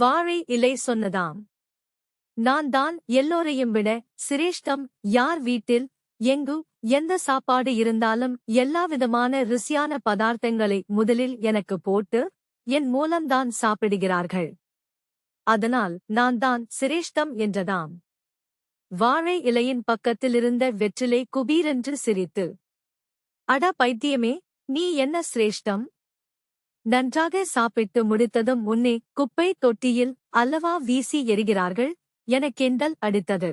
வாழை இலை சொன்னதாம். நான் தான் எல்லோரையும் விட சிரேஷ்டம் யார் வீட்டில் எங்கு எந்த சாப்பாடு இருந்தாலும் எல்லாவிதமான ருசியான பதார்த்தங்களை முதலில் எனக்கு போட்டு என் மூலம்தான் சாப்பிடுகிறார்கள். அதனால் நான் தான் சிரேஷ்டம் என்றதாம். வாழை இலையின் பக்கத்திலிருந்த வெற்றிலை குபீரென்று சிரித்து அட பைத்தியமே நீ என்ன சிரேஷ்டம்? நன்றாக சாப்பிட்டு முடித்ததும் முன்னே குப்பை தொட்டியில் அல்லவா வீசி எறிகிறார்கள்? என கிண்டல் அடித்தது.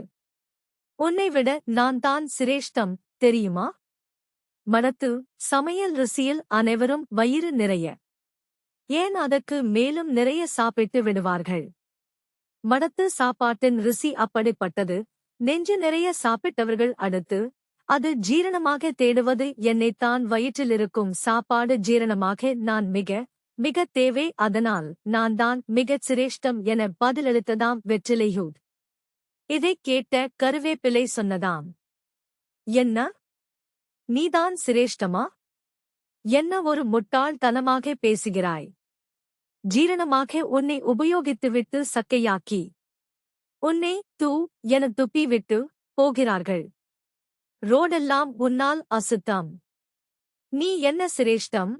உன்னை விட நான் தான் சிரேஷ்டம் தெரியுமா? மனத்து சமையல் ருசியில் அனைவரும் வயிறு நிறைய. ஏன் அதற்கு மேலும் நிறைய சாப்பிட்டு விடுவார்கள்? மடத்து சாப்பாட்டின் ருசி அப்படிப்பட்டது. நெஞ்சு நிறைய சாப்பிட்டவர்கள் அடுத்து அது ஜீரணமாக தேடுவது என்னைத்தான் வயிற்றிலிருக்கும் சாப்பாடு ஜீரணமாக நான் மிக மிக தேவை. அதனால் நான் தான் மிகச் சிரேஷ்டம் என பதிலளித்ததாம் வெற்றிலையூர் இதைக் கேட்ட கருவேப்பிலை சொன்னதாம். என்ன? நீதான் சிரேஷ்டமா? என்ன ஒரு முட்டாள்தனமாக பேசுகிறாய்? ஜீரணமாக உன்னை உபயோகித்துவிட்டு சக்கையாக்கி. உன்னை தூ என துப்பிவிட்டு போகிறார்கள். ரோடெல்லாம் உன்னால் அசுத்தம். நீ என்ன சிரேஷ்டம்?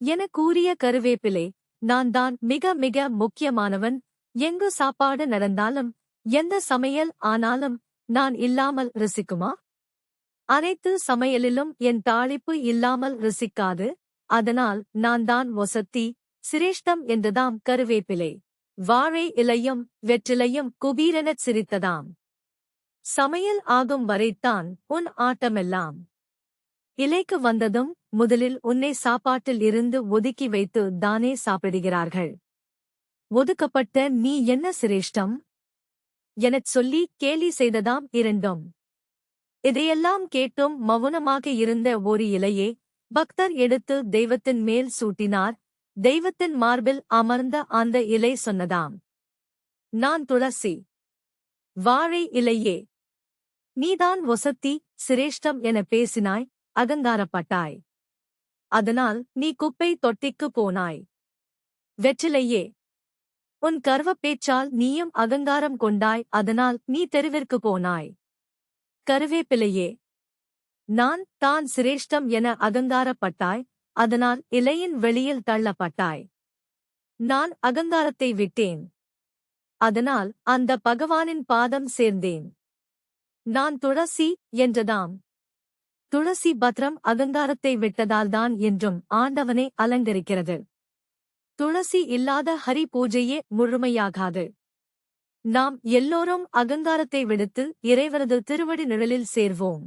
என கூறிய கருவேப்பிலே நான் தான் மிக மிக முக்கியமானவன். எங்கு சாப்பாடு நடந்தாலும் எந்த சமையல் ஆனாலும் நான் இல்லாமல் ரசிக்குமா? அனைத்து சமையலிலும் என் தாளிப்பு இல்லாமல் ரசிக்காது. அதனால் நான் தான் ஒசத்தி சிரேஷ்டம் என்றுதாம் கருவேப்பிலை. வாழை இலையும் வெற்றிலையும் குபீரெனச் சிரித்ததாம். சமையல் ஆகும் வரைத்தான் உன் ஆட்டமெல்லாம். இலைக்கு வந்ததும் முதலில் உன்னை சாப்பாட்டில் இருந்து ஒதுக்கி வைத்து தானே சாப்பிடுகிறார்கள். ஒதுக்கப்பட்ட நீ என்ன சிரேஷ்டம்? எனச் சொல்லி கேலி செய்ததாம் இரண்டும். இதையெல்லாம் கேட்டும் மௌனமாக இருந்த ஒரு இலையே பக்தர் எடுத்து தெய்வத்தின் மேல் சூட்டினார். தெய்வத்தின் மார்பில் அமர்ந்த அந்த இலை சொன்னதாம். நான் துளசி. வாழை இலையே நீதான் ஒசத்தி சிரேஷ்டம் என பேசினாய் அகங்காரப்பட்டாய். அதனால் நீ குப்பை தொட்டிக்கு போனாய். வெற்றிலையே உன் கர்வப் பேச்சால் நீயும் அகங்காரம் கொண்டாய் அதனால் நீ தெருவிற்கு போனாய். கருவேப்பிலையே நான் தான் சிரேஷ்டம் என அகங்காரப்பட்டாய் அதனால் இலையின் வெளியில் தள்ளப்பட்டாய். நான் அகங்காரத்தை விட்டேன். அதனால் அந்த பகவானின் பாதம் சேர்ந்தேன். நான் துளசி என்றதாம். துளசி பத்ரம் அகங்காரத்தை விட்டதால்தான் என்றும் ஆண்டவனை அலங்கரிக்கிறது. துளசி இல்லாத ஹரி பூஜையே முழுமையாகாது. நாம் எல்லோரும் அகங்காரத்தை விடுத்து இறைவரது திருவடி நிழலில் சேர்வோம்.